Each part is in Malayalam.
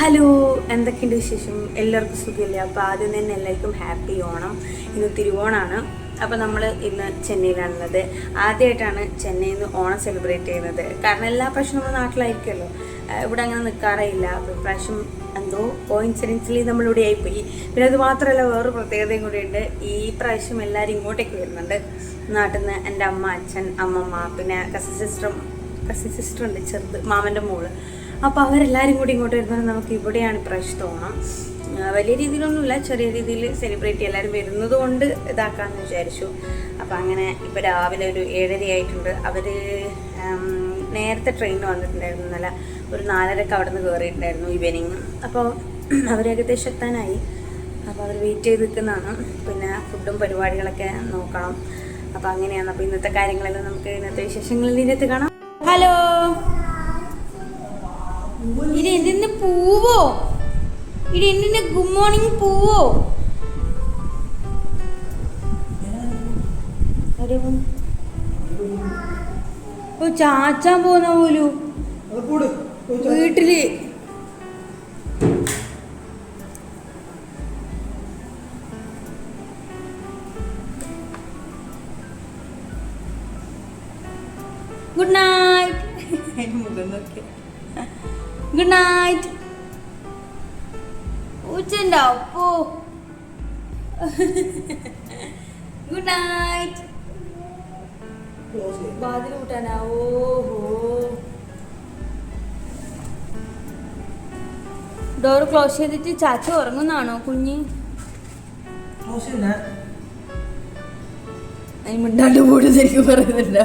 ഹലോ എന്തൊക്കെയുണ്ട് വിശേഷം? എല്ലാവർക്കും സുഖമില്ല? അപ്പോൾ ആദ്യം തന്നെ എല്ലാവർക്കും ഹാപ്പി ഓണം. ഇന്ന് തിരുവോണമാണ് അപ്പോൾ നമ്മൾ ഇന്ന് ചെന്നൈയിലാണുള്ളത്. ആദ്യമായിട്ടാണ് ചെന്നൈയിൽ നിന്ന് ഓണം സെലിബ്രേറ്റ് ചെയ്യുന്നത്. കാരണം എല്ലാ പ്രാവശ്യം നമ്മുടെ നാട്ടിലായിരിക്കുമല്ലോ. ഇവിടെ അങ്ങനെ നിൽക്കാറേ ഇല്ല അപ്പോൾ ഇപ്രാവശ്യം എന്തോ കോയിൻസിഡൻസിലി നമ്മളിവിടെ ആയിപ്പോയി. പിന്നെ അത് മാത്രമല്ല വേറൊരു പ്രത്യേകതയും കൂടിയുണ്ട്. ഈ പ്രാവശ്യം എല്ലാവരും ഇങ്ങോട്ടേക്ക് വരുന്നുണ്ട്. നാട്ടിൽ നിന്ന് എന്റെ അമ്മ അച്ഛൻ അമ്മമ്മ പിന്നെ കസിൻ സിസ്റ്ററും കസിൻ സിസ്റ്ററുണ്ട് ചെറുത് മാമന്റെ മോൾ. അപ്പോൾ അവരെല്ലാവരും കൂടി ഇങ്ങോട്ട് വരുന്നത് നമുക്ക് ഇവിടെയാണ് ഇപ്രാവശ്യത്തെ തോന്നണം വലിയ രീതിയിലൊന്നുമില്ല ചെറിയ രീതിയിൽ സെലിബ്രേറ്റ് എല്ലാവരും വരുന്നത് കൊണ്ട് ഇതാക്കാമെന്ന് വിചാരിച്ചു. അപ്പോൾ അങ്ങനെ ഇപ്പോൾ രാവിലെ ഒരു ഏഴര ആയിട്ടുണ്ട് അവർ നേരത്തെ ട്രെയിൻ വന്നിട്ടുണ്ടായിരുന്നു. എന്നല്ല ഒരു നാലരക്ക് അവിടെ നിന്ന് കയറിയിട്ടുണ്ടായിരുന്നു ഈവനിങ് അപ്പോൾ അവർ ഏകദേശം എത്താനായി. അപ്പോൾ അവർ വെയിറ്റ് ചെയ്ത് നിൽക്കുന്നതാണ്. പിന്നെ ഫുഡും പരിപാടികളൊക്കെ നോക്കണം. അപ്പോൾ അങ്ങനെയാണ്. അപ്പോൾ ഇന്നത്തെ കാര്യങ്ങളെല്ലാം നമുക്ക് ഇന്നത്തെ വിശേഷങ്ങളിൽ ഇതിനകത്ത് കാണാം ഹലോ? ഇത് എന്തിന് പൂവോ? ഇത് എന്തിന് ഗുഡ് മോർണിംഗ് പൂവോ? ചാച്ചാൻ പോന്ന പോലും. വീട്ടിൽ. ഗുഡ് നൈറ്റ് മുഖം നോക്കി ഗുഡ് നൈറ്റ് ഉച്ചന്റെ അപ്പോ ഗുഡ് നൈറ്റ് വാതിൽ കൂട്ടാനാ ഓഹോ ഡോർ ക്ലോസ് ചെയ്തിട്ട് ചാച്ച ഉറങ്ങുന്നാണോ കുഞ്ഞ്? അതിന് മിണ്ടാണ്ട് പോലും ശരിക്കും പറയുന്നുണ്ടോ?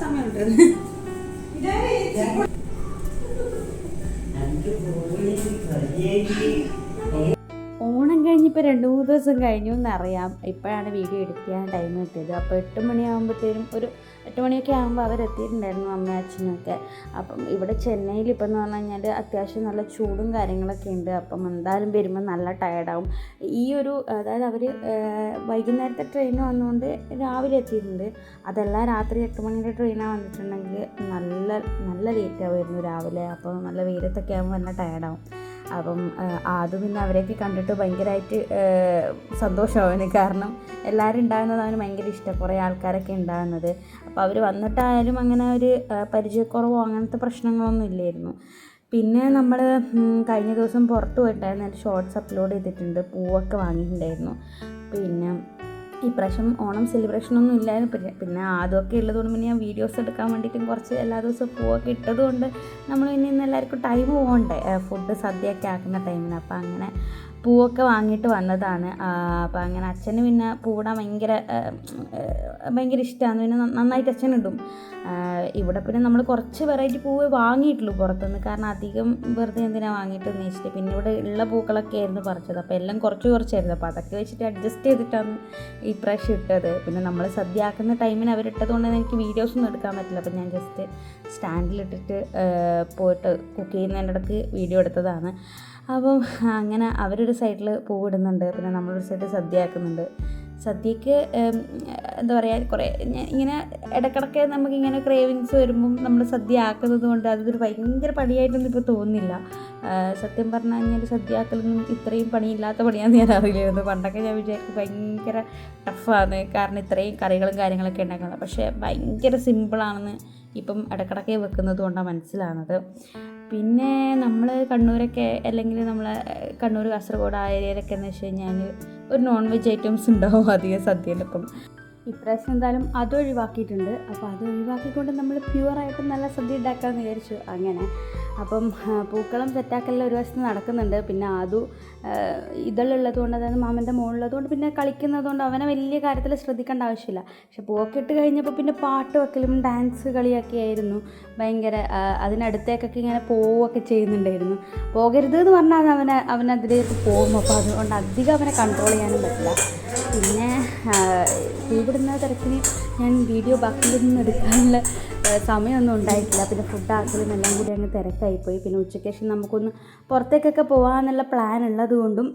சமையல்றது രണ്ട് മൂന്ന് ദിവസം കഴിഞ്ഞു എന്നറിയാം. ഇപ്പോഴാണ് വീഡിയോ എടുക്കാൻ ടൈം കിട്ടിയത്. അപ്പോൾ എട്ട് മണിയാകുമ്പോഴത്തേനും ഒരു എട്ട് മണിയൊക്കെ ആകുമ്പോൾ അവരെത്തിയിട്ടുണ്ടായിരുന്നു അമ്മ അച്ഛനൊക്കെ അപ്പം ഇവിടെ ചെന്നൈയിൽ ഇപ്പം എന്ന് പറഞ്ഞു കഴിഞ്ഞാൽ അത്യാവശ്യം നല്ല ചൂടും കാര്യങ്ങളൊക്കെ ഉണ്ട്. അപ്പം എന്തായാലും വരുമ്പോൾ നല്ല ടയർഡാവും ഈ ഒരു അതായത് അവർ വൈകുന്നേരത്തെ ട്രെയിൻ വന്നുകൊണ്ട് രാവിലെ എത്തിയിട്ടുണ്ട്. അതെല്ലാം രാത്രി എട്ട് മണിയുടെ ട്രെയിനാണ് വന്നിട്ടുണ്ടെങ്കിൽ നല്ല നല്ല ലേറ്റ് ആവുമായിരുന്നു രാവിലെ. അപ്പോൾ നല്ല വെയിലത്തൊക്കെ ആകുമ്പോൾ നല്ല ടയർഡാവും അപ്പം ആദ്യം പിന്നെ അവരെയൊക്കെ കണ്ടിട്ട് ഭയങ്കരമായിട്ട് സന്തോഷമാവുന്നു കാരണം എല്ലാവരും ഉണ്ടാകുന്നത് അവന് ഭയങ്കര ഇഷ്ടം. കുറേ ആൾക്കാരൊക്കെ ഉണ്ടാകുന്നത്. അപ്പോൾ അവർ വന്നിട്ടായാലും അങ്ങനെ ഒരു പരിചയക്കുറവോ അങ്ങനത്തെ പ്രശ്നങ്ങളൊന്നും ഇല്ലായിരുന്നു. പിന്നെ നമ്മൾ കഴിഞ്ഞ ദിവസം പുറത്ത് പോയിട്ടായിരുന്നു. ഷോർട്സ് അപ്ലോഡ് ചെയ്തിട്ടുണ്ട്. പൂവൊക്കെ വാങ്ങിയിട്ടുണ്ടായിരുന്നു. പിന്നെ ഇപ്രാവശ്യം ഓണം സെലിബ്രേഷൻ ഒന്നും ഇല്ലായിരുന്നു. പിന്നെ പിന്നെ ആദ്യമൊക്കെ ഉള്ളതുകൊണ്ട് പിന്നെ ഞാൻ വീഡിയോസ് എടുക്കാൻ വേണ്ടിയിട്ടും കുറച്ച് എല്ലാ ദിവസവും പൂവൊക്കെ ഇട്ടതുകൊണ്ട് നമ്മൾ ഇനി ഇന്ന് എല്ലാവർക്കും ടൈം പോകണ്ടേ ഫുഡ് സദ്യയൊക്കെ ആക്കുന്ന ടൈമിന് അപ്പോൾ അങ്ങനെ പൂവൊക്കെ വാങ്ങിയിട്ട് വന്നതാണ്. അപ്പോൾ അങ്ങനെ അച്ഛന് പിന്നെ പൂവിടാൻ ഭയങ്കര ഭയങ്കര ഇഷ്ടമാണ് പിന്നെ നന്ന- നന്നായിട്ട് അച്ഛൻ ഇവിടെ പിന്നെ നമ്മൾ കുറച്ച് വെറൈറ്റി പൂവ് വാങ്ങിയിട്ടുള്ളൂ പുറത്തുനിന്ന്. കാരണം അധികം വെറുതെ എന്തിനാണ് വാങ്ങിയിട്ട് വെച്ചിട്ട് പിന്നെ ഇവിടെ ഉള്ള പൂക്കളൊക്കെ ആയിരുന്നു പറിച്ചത്. അപ്പോൾ എല്ലാം കുറച്ച് കുറച്ചായിരുന്നു. അപ്പോൾ അതൊക്കെ വെച്ചിട്ട് അഡ്ജസ്റ്റ് ചെയ്തിട്ടാണ് ഈ പ്രാവശ്യം ഇട്ടത്. പിന്നെ നമ്മൾ സദ്യ ആക്കുന്ന ടൈമിന് അവരിട്ടത് കൊണ്ട് എനിക്ക് വീഡിയോസൊന്നും എടുക്കാൻ പറ്റില്ല. അപ്പോൾ ഞാൻ ജസ്റ്റ് സ്റ്റാൻഡിലിട്ടിട്ട് പോയിട്ട് കുക്ക് ചെയ്യുന്നതിന്റെ ഇടയ്ക്ക് വീഡിയോ എടുത്തതാണ്. അപ്പം അങ്ങനെ അവരൊരു സൈഡിൽ പൂവിടുന്നുണ്ട്. പിന്നെ നമ്മളൊരു സൈഡിൽ സദ്യ ആക്കുന്നുണ്ട് സദ്യക്ക് എന്താ പറയുക കുറേ ഇങ്ങനെ ഇടക്കിടക്ക് നമുക്കിങ്ങനെ ക്രേവിങ്സ് വരുമ്പം നമ്മൾ സദ്യ ആക്കുന്നത് കൊണ്ട് അതൊരു ഭയങ്കര പണിയായിട്ടൊന്നും ഇപ്പോൾ തോന്നുന്നില്ല. സത്യം പറഞ്ഞു കഴിഞ്ഞാൽ സദ്യ ആക്കലൊന്നും ഇത്രയും പണിയില്ലാത്ത പണിയാണെന്ന് ഞാൻ അറിയില്ലായിരുന്നു. പണ്ടൊക്കെ ഞാൻ വിചാരിക്കും ഭയങ്കര ടഫാണ് കാരണം ഇത്രയും കറികളും കാര്യങ്ങളൊക്കെ ഉണ്ടാക്കുന്നത് പക്ഷേ ഭയങ്കര സിമ്പിളാണെന്ന് ഇപ്പം ഇടക്കിടക്ക് വെക്കുന്നത് കൊണ്ടാണ് മനസ്സിലാവുന്നത് പിന്നെ നമ്മൾ കണ്ണൂരൊക്കെ അല്ലെങ്കിൽ നമ്മൾ കണ്ണൂർ കാസർഗോഡ് ആ ഏരിയയിലൊക്കെ എന്ന് വെച്ച് കഴിഞ്ഞാൽ ഒരു നോൺ വെജ് ഐറ്റംസ് ഉണ്ടാവും അധികം സദ്യയിലൊപ്പം ഇപ്രാവശ്യം എന്തായാലും അത് ഒഴിവാക്കിയിട്ടുണ്ട്. അപ്പോൾ അത് ഒഴിവാക്കിക്കൊണ്ട് നമ്മൾ പ്യുവറായിട്ട് നല്ല സദ്യ ഉണ്ടാക്കാമെന്ന് വിചാരിച്ചു. അങ്ങനെ. അപ്പം പൂക്കളം സെറ്റാക്കലെല്ലാം ഒരു വശത്ത് നടക്കുന്നുണ്ട്. പിന്നെ അതു ഇതളുള്ളത് കൊണ്ട് അതായത് മാമന്റെ മുകളിലുള്ളത് കൊണ്ട് പിന്നെ കളിക്കുന്നതുകൊണ്ട് അവനെ വലിയ കാര്യത്തിൽ ശ്രദ്ധിക്കേണ്ട ആവശ്യമില്ല. പക്ഷെ പൂവൊക്കെ ഇട്ട് കഴിഞ്ഞപ്പോൾ പിന്നെ പാട്ട് വെക്കലും ഡാൻസ് കളിയൊക്കെ ആയിരുന്നു. ഭയങ്കര അതിനടുത്തേക്കൊക്കെ ഇങ്ങനെ പോവുകയൊക്കെ ചെയ്യുന്നുണ്ടായിരുന്നു. പോകരുത് എന്ന് പറഞ്ഞാൽ അവനെ അവനതിലേക്ക് പോകും. അപ്പോൾ അതുകൊണ്ട് അധികം അവനെ കൺട്രോൾ ചെയ്യാനും പറ്റില്ല. പിന്നെ ഇവിടുന്ന തിരക്കിന് ഞാൻ വീഡിയോ ബാക്കിലൊന്നും എടുക്കാനുള്ള സമയമൊന്നും ഉണ്ടായിട്ടില്ല. പിന്നെ ഫുഡ് ആക്കലും എല്ലാം കൂടി അങ്ങ് തിരക്കായിപ്പോയി. പിന്നെ ഉച്ചയ്ക്ക് ശേഷം നമുക്കൊന്ന് പുറത്തേക്കൊക്കെ പോകാമെന്നുള്ള പ്ലാൻ ഉള്ളത് കൊണ്ടും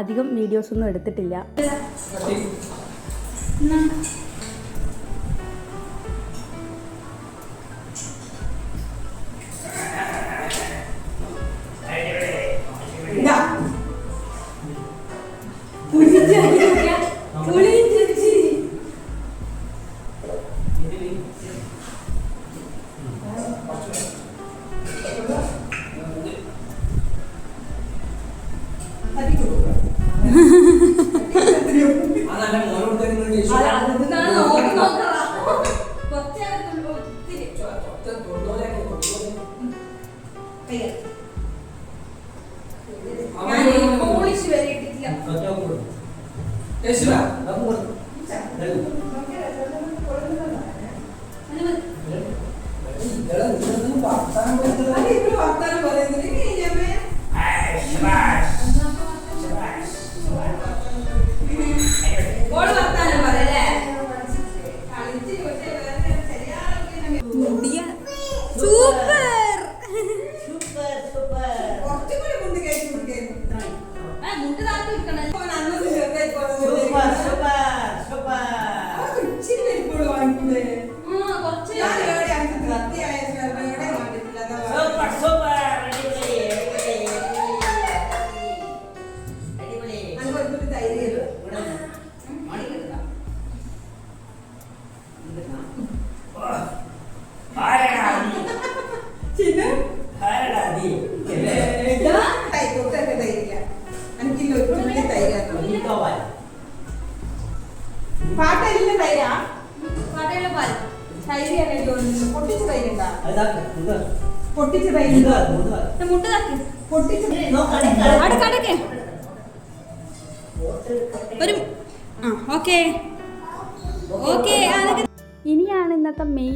അധികം വീഡിയോസൊന്നും എടുത്തിട്ടില്ല. ഒറ്റ കൊടു. യേശുവാ, നമുക്ക് കൊടു.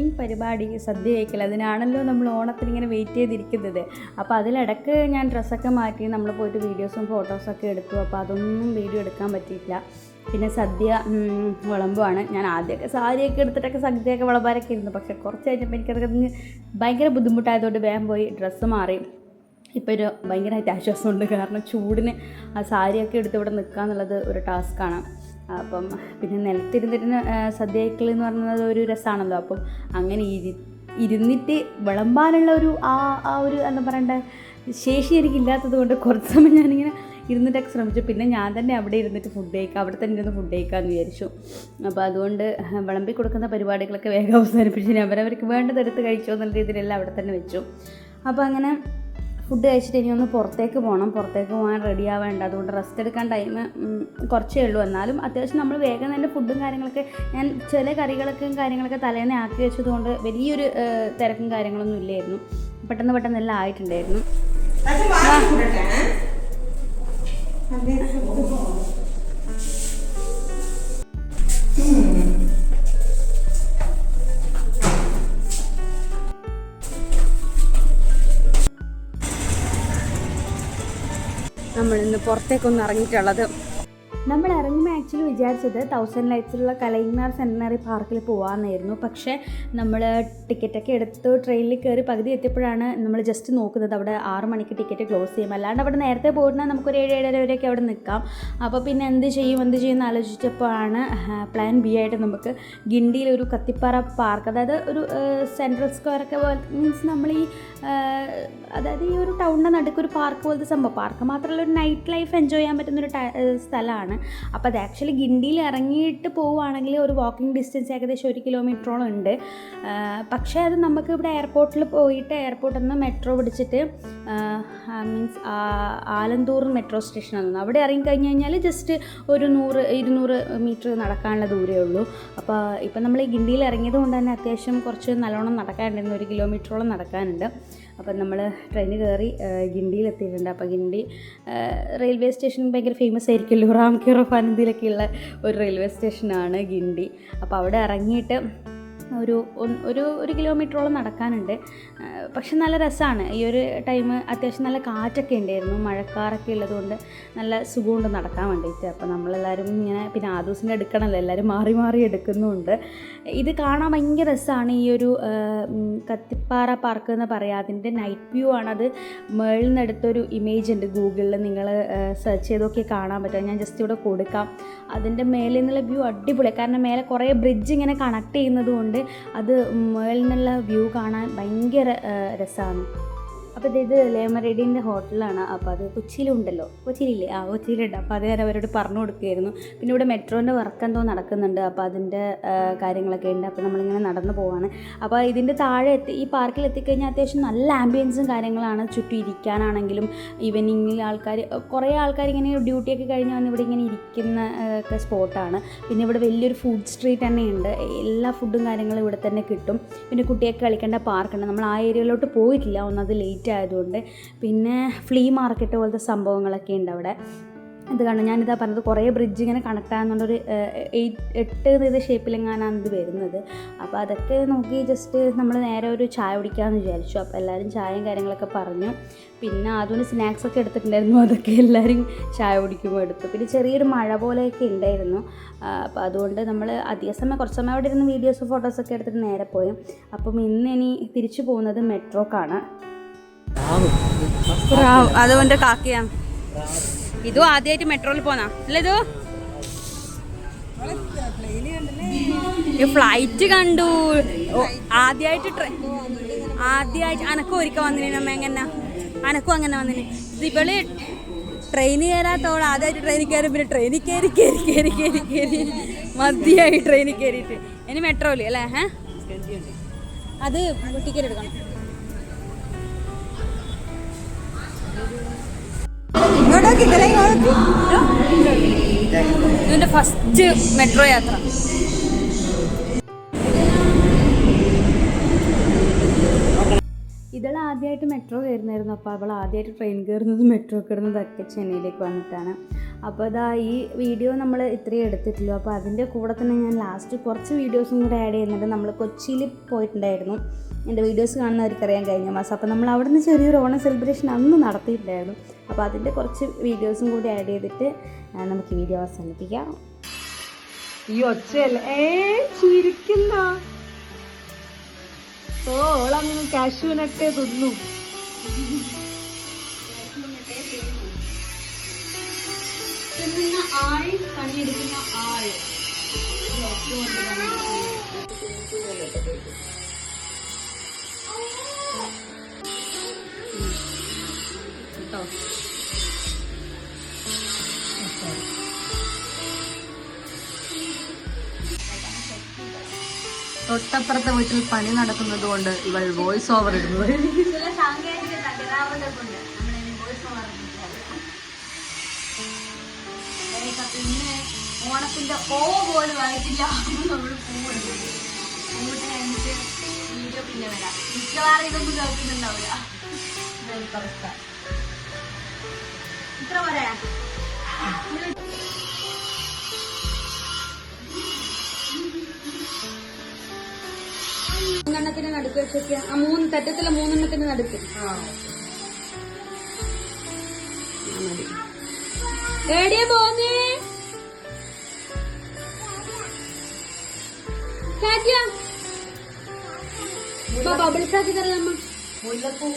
മെയിൻ പരിപാടി സദ്യ കഴിക്കൽ അതിനാണല്ലോ നമ്മൾ ഓണത്തിന് ഇങ്ങനെ വെയിറ്റ് ചെയ്തിരിക്കുന്നത്. അപ്പോൾ അതിലിടക്ക് ഞാൻ ഡ്രസ്സൊക്കെ മാറ്റി നമ്മൾ പോയിട്ട് വീഡിയോസും ഫോട്ടോസൊക്കെ എടുത്തു. അപ്പോൾ അതൊന്നും വീഡിയോ എടുക്കാൻ പറ്റിയിട്ടില്ല. പിന്നെ സദ്യ വിളമ്പുമാണ് ഞാൻ ആദ്യമൊക്കെ സാരിയൊക്കെ എടുത്തിട്ടൊക്കെ സദ്യയൊക്കെ വിളമ്പാരൊക്കെ ഇരുന്നു. പക്ഷേ കുറച്ച് കഴിഞ്ഞപ്പോൾ എനിക്കതൊക്കെ ഭയങ്കര ബുദ്ധിമുട്ടായതുകൊണ്ട് വേഗം പോയി ഡ്രസ്സ് മാറി. ഇപ്പോൾ ഒരു ഭയങ്കരമായിട്ട് ആശ്വാസമുണ്ട്. കാരണം ചൂടിന് ആ സാരിയൊക്കെ എടുത്ത് ഇവിടെ നിൽക്കുക എന്നുള്ളത് ഒരു ടാസ്ക്കാണ് അപ്പം പിന്നെ നിലത്തിരുന്നിട്ട് ആ, എന്ന് പറയുന്നത് ഒരു രസമാണല്ലോ അപ്പം അങ്ങനെ ഇരി ഇരുന്നിട്ട് വിളമ്പാനുള്ള ഒരു ആ ആ ഒരു എന്താ പറയണ്ടേ ശേഷി എനിക്കില്ലാത്തത് കൊണ്ട് കുറച്ച് സമയം ഞാനിങ്ങനെ ഇരുന്നിട്ടൊക്കെ ശ്രമിച്ചു. പിന്നെ ഞാൻ തന്നെ അവിടെ ഇരുന്നിട്ട് ഫുഡ് കഴിക്കാം അവിടെ തന്നെ ഇരുന്ന് ഫുഡ് കഴിക്കാമെന്ന് വിചാരിച്ചു. അപ്പോൾ അതുകൊണ്ട് വിളമ്പി കൊടുക്കുന്ന പരിപാടികളൊക്കെ വേഗം അവസാനിപ്പിച്ചു. അവരവർക്ക് വേണ്ടതെടുത്ത് കഴിച്ചോ എന്നുള്ള രീതിയിലെല്ലാം അവിടെ തന്നെ വെച്ചു. അപ്പോൾ അങ്ങനെ ഫുഡ് കഴിച്ചിട്ട് ഇനി ഒന്ന് പുറത്തേക്ക് പോകണം പുറത്തേക്ക് പോകാൻ റെഡി ആവേണ്ട. അതുകൊണ്ട് റെസ്റ്റ് എടുക്കാൻ ടൈം കുറച്ചേ ഉള്ളൂ. എന്നാലും അത്യാവശ്യം നമ്മൾ വേഗം തന്നെ ഫുഡും കാര്യങ്ങളൊക്കെ ഞാൻ ചില കറികളൊക്കെയും കാര്യങ്ങളൊക്കെ തലേന്നെ ആക്കി വെച്ചതുകൊണ്ട് വലിയൊരു തിരക്കും കാര്യങ്ങളൊന്നും ഇല്ലായിരുന്നു. പെട്ടെന്ന് പെട്ടെന്ന് എല്ലാം ആയിട്ടുണ്ടായിരുന്നു. നമ്മളിന്ന് പുറത്തേക്കൊന്ന് ഇറങ്ങിയിട്ടുള്ളത് നമ്മൾ ഇറങ്ങുമ്പോൾ ആക്ച്വലി വിചാരിച്ചത് തൗസൻഡ് ലൈറ്റ്സിലുള്ള കലൈങ്ങാർ സെന്റിനറി പാർക്കിൽ പോകാമെന്നായിരുന്നു പക്ഷേ നമ്മൾ ടിക്കറ്റൊക്കെ എടുത്ത് ട്രെയിനിൽ കയറി പകുതി എത്തിയപ്പോഴാണ് നമ്മൾ ജസ്റ്റ് നോക്കുന്നത് അവിടെ ആറ് മണിക്ക് ടിക്കറ്റ് ക്ലോസ് ചെയ്യും. അല്ലാണ്ട് അവിടെ നേരത്തെ പോയിരുന്നാൽ നമുക്കൊരു ഏഴ് ഏഴര വരെയൊക്കെ അവിടെ നിൽക്കാം. അപ്പോൾ പിന്നെ എന്ത് ചെയ്യും എന്ത് ചെയ്യും എന്ന് ആലോചിച്ചപ്പോഴാണ് പ്ലാൻ ബി ആയിട്ട് നമുക്ക് ഗിണ്ടിയിൽ ഒരു കത്തിപ്പാറ പാർക്ക് അതായത് ഒരു സെൻട്രൽ സ്ക്വയറൊക്കെ പോലെ മീൻസ് നമ്മൾ ഈ അതായത് ഈ ഒരു ടൗണിന്റെ നടുക്കൊരു പാർക്ക് പോലത്തെ സംഭവം. പാർക്ക് മാത്രമല്ല ഒരു നൈറ്റ് ലൈഫ് എൻജോയ് ചെയ്യാൻ പറ്റുന്ന ഒരു സ്ഥലമാണ്. ആണ്. അപ്പോൾ അത് ആക്ച്വലി ഗിണ്ടിയിൽ ഇറങ്ങിയിട്ട് പോവുകയാണെങ്കിൽ ഒരു വാക്കിംഗ് ഡിസ്റ്റൻസ് ഏകദേശം ഒരു കിലോമീറ്ററോളം ഉണ്ട്. പക്ഷേ അത് നമുക്ക് ഇവിടെ എയർപോർട്ടിൽ പോയിട്ട് എയർപോർട്ടിൽ നിന്ന് മെട്രോ പിടിച്ചിട്ട് മീൻസ് ആലന്തൂർ മെട്രോ സ്റ്റേഷനാണ് അവിടെ ഇറങ്ങി കഴിഞ്ഞ് കഴിഞ്ഞാൽ ജസ്റ്റ് ഒരു നൂറ് ഇരുന്നൂറ് മീറ്റർ നടക്കാനുള്ള ദൂരമേ ഉള്ളൂ. അപ്പോൾ ഇപ്പം നമ്മൾ ഈ ഗിണ്ടിയിൽ ഇറങ്ങിയത് കൊണ്ട് തന്നെ അത്യാവശ്യം കുറച്ച് നല്ലോണം നടക്കാനുണ്ടായിരുന്നു ഒരു കിലോമീറ്ററോളം നടക്കാനുണ്ട്. അപ്പം നമ്മൾ ട്രെയിൻ കയറി ഗിണ്ടിയിൽ എത്തിയിട്ടുണ്ട്. അപ്പോൾ ഗിണ്ടി റെയിൽവേ സ്റ്റേഷൻ ഭയങ്കര ഫേമസ് ആയിരിക്കുമല്ലോ. റാം കെയർ ഓഫ് ഒരു റെയിൽവേ സ്റ്റേഷനാണ് ഗിണ്ടി. അപ്പോൾ അവിടെ ഇറങ്ങിയിട്ട് ഒരു ഒരു ഒരു കിലോമീറ്ററോളം നടക്കാനുണ്ട്. പക്ഷെ നല്ല രസമാണ് ഈ ഒരു ടൈം അത്യാവശ്യം നല്ല കാറ്റൊക്കെ ഉണ്ടായിരുന്നു. മഴക്കാറൊക്കെ ഉള്ളതുകൊണ്ട് നല്ല സുഖമുണ്ട് നടക്കാൻ വേണ്ടിയിട്ട്. അപ്പോൾ നമ്മളെല്ലാവരും ഇങ്ങനെ പിന്നെ ആ ദിവസം എടുക്കണമല്ലോ എല്ലാവരും മാറി മാറി എടുക്കുന്നുമുണ്ട് ഇത് കാണാൻ ഭയങ്കര രസമാണ് ഈ ഒരു കത്തിപ്പാറ പാർക്ക് എന്ന് പറയാം. അതിന്റെ നൈറ്റ് വ്യൂ ആണ്. അത് മേളിൽ നിന്നെടുത്തൊരു ഇമേജ് ഉണ്ട് ഗൂഗിളിൽ നിങ്ങൾ സെർച്ച് ചെയ്തൊക്കെ കാണാൻ പറ്റും. ഞാൻ ജസ്റ്റ് ഇവിടെ കൊടുക്കാം. അതിന്റെ മേലെ നിന്നുള്ള വ്യൂ അടിപൊളി കാരണം മേലെ കുറേ ബ്രിഡ്ജ് ഇങ്ങനെ കണക്ട് ചെയ്യുന്നത് കൊണ്ട് അത് മേളിൽ നിന്നുള്ള വ്യൂ കാണാൻ ഭയങ്കര രസമാണ് അപ്പോൾ ഇത് ലേമറേഡിന്റെ ഹോട്ടലാണ്. അപ്പോൾ അത് കൊച്ചിയിലുണ്ടല്ലോ. കൊച്ചിയിലില്ലേ? ആ കൊച്ചിയിലുണ്ട്. അപ്പോൾ അത് ഞാൻ അവരോട് പറഞ്ഞു കൊടുക്കുകയായിരുന്നു. പിന്നെ ഇവിടെ മെട്രോന്റെ വർക്ക് എന്തോ നടക്കുന്നുണ്ട്. അപ്പോൾ അതിന്റെ കാര്യങ്ങളൊക്കെ ഉണ്ട്. അപ്പോൾ നമ്മളിങ്ങനെ നടന്നു പോവാണ്. അപ്പോൾ ഇതിന്റെ താഴെ എത്തി ഈ പാർക്കിൽ എത്തിക്കഴിഞ്ഞാൽ അത്യാവശ്യം നല്ല ആംബിയൻസും കാര്യങ്ങളാണ് ചുറ്റും ഇരിക്കാനാണെങ്കിലും ഈവനിങ്ങിൽ ആൾക്കാർ കുറേ ആൾക്കാർ ഇങ്ങനെ ഡ്യൂട്ടിയൊക്കെ കഴിഞ്ഞ് വന്ന് ഇവിടെ ഇങ്ങനെ ഇരിക്കുന്ന ഒക്കെ സ്പോട്ടാണ് പിന്നെ ഇവിടെ വലിയൊരു ഫുഡ് സ്ട്രീറ്റ് തന്നെ ഉണ്ട്. എല്ലാ ഫുഡും കാര്യങ്ങളും ഇവിടെ തന്നെ കിട്ടും. പിന്നെ കുട്ടിയൊക്കെ കളിക്കേണ്ട പാർക്കുണ്ട് നമ്മൾ ആ ഏരിയയിലോട്ട് പോയിട്ടില്ല. ഒന്നത് ലേറ്റ് ആയതുകൊണ്ട് പിന്നെ ഫ്ലീ മാർക്കറ്റ് പോലത്തെ സംഭവങ്ങളൊക്കെ ഉണ്ട് അവിടെ. ഇത് കാരണം ഞാനിതാ പറഞ്ഞത് കുറേ ബ്രിഡ്ജ് ഇങ്ങനെ കണക്ട് ആകുന്നുണ്ടൊരു എയ്റ്റ് എട്ട് ഇത് ഷേപ്പിലെങ്ങാനാണ് ഇത് വരുന്നത്. അപ്പോൾ അതൊക്കെ നോക്കി ജസ്റ്റ് നമ്മൾ നേരെ ഒരു ചായ കുടിക്കാമെന്ന് വിചാരിച്ചു. അപ്പോൾ എല്ലാവരും ചായയും കാര്യങ്ങളൊക്കെ പറഞ്ഞു. പിന്നെ അതുകൊണ്ട് സ്നാക്സ് ഒക്കെ എടുത്തിട്ടുണ്ടായിരുന്നു. അതൊക്കെ എല്ലാവരും ചായ കുടിക്കുമ്പോൾ എടുത്തു. പിന്നെ ചെറിയൊരു മഴ പോലെയൊക്കെ ഉണ്ടായിരുന്നു. അപ്പോൾ അതുകൊണ്ട് നമ്മൾ അധിക സമയം കുറച്ച് സമയം അവിടെ ഇരുന്ന് വീഡിയോസ് ഫോട്ടോസൊക്കെ എടുത്തിട്ട് നേരെ പോയി. അപ്പം ഇന്ന് ഇനി തിരിച്ചു പോകുന്നത് മെട്രോക്കാണ്. അതുകൊണ്ട് കാക്കിയാ ഇതും ആദ്യമായിട്ട് മെട്രോയിൽ പോന്നാ. അല്ലേ ഇതോ? ഫ്ലൈറ്റ് കണ്ടു. ആദ്യമായിട്ട് ട്രെയിൻ ആദ്യമായിട്ട് അനക്കും ഒരിക്കൽ വന്നിന് അമ്മ എങ്ങനെ? അനക്കും അങ്ങനെ വന്നിന്. ഇവൾ ട്രെയിൻ കയറാത്തോളം ആദ്യമായിട്ട് ട്രെയിനിൽ കയറി പിന്നെ ട്രെയിനിൽ കയറി കയറി കയറി കയറി കയറി മതിയായി ട്രെയിനിൽ കയറിയിട്ട് ഇനി മെട്രോയിൽ അല്ലേ? ഏ? അത് ടിക്കറ്റ് എടുക്കണം. ഇതല്ലേ ഇങ്ങോട്ട് ഇതിന്റെ ഫസ്റ്റ് മെട്രോ യാത്ര. ആദ്യമായിട്ട് മെട്രോ കയറുന്നായിരുന്നു. അപ്പോൾ അവൾ ആദ്യമായിട്ട് ട്രെയിൻ കയറുന്നത് മെട്രോ കയറുന്നതൊക്കെ ചെന്നൈയിലേക്ക് വന്നിട്ടാണ്. അപ്പോൾ അതാ ഈ വീഡിയോ നമ്മൾ ഇത്രയും എടുത്തിട്ടുള്ളൂ. അപ്പോൾ അതിന്റെ കൂടെ തന്നെ ഞാൻ ലാസ്റ്റ് കുറച്ച് വീഡിയോസും കൂടെ ആഡ് ചെയ്യുന്നുണ്ട്. നമ്മൾ കൊച്ചിയിൽ പോയിട്ടുണ്ടായിരുന്നു. എന്റെ വീഡിയോസ് കാണുന്നവർക്കറിയാൻ കഴിഞ്ഞ മാസം. അപ്പോൾ നമ്മൾ അവിടെ നിന്ന് ചെറിയൊരു ഓണം സെലിബ്രേഷൻ അന്ന് നടത്തിയിട്ടുണ്ടായിരുന്നു. അപ്പോൾ അതിന്റെ കുറച്ച് വീഡിയോസും കൂടി ആഡ് ചെയ്തിട്ട് നമുക്ക് വീഡിയോ അവസാനിപ്പിക്കാം. ഈ ഒച്ചയല്ലേ? ഏ ചിരിക്കുന്ന? ഓ ഓളങ്ങനെ കാശുവിനൊക്കെ തിന്നു. ആൾ പണിയെടുക്കുന്ന ആൾ കേട്ടോ തൊട്ടപ്പുറത്തെ വീട്ടിൽ പണി നടക്കുന്നത് കൊണ്ട് ഇവൾ വോയിസ് ഓവർ ഇടുന്നു. ഓണത്തിന്റെ ഓ പോലും ആയിട്ടില്ല നമ്മൾ വീഡിയോ മിക്കവാറും ഇതൊന്നും കേൾക്കുന്നുണ്ടാവില്ല ഇത്ര പോരെ? മൂന്നെണ്ണത്തിന് നടുക്ക് വെച്ചൊക്കെ. ആ മൂന്ന് തെറ്റത്തിലെ മൂന്നെണ്ണത്തിന് നടുക്ക്. എവിടെയാ പോന്നേ? ബബിൾസ് ആക്കി തരാം മുല്ലപ്പൂ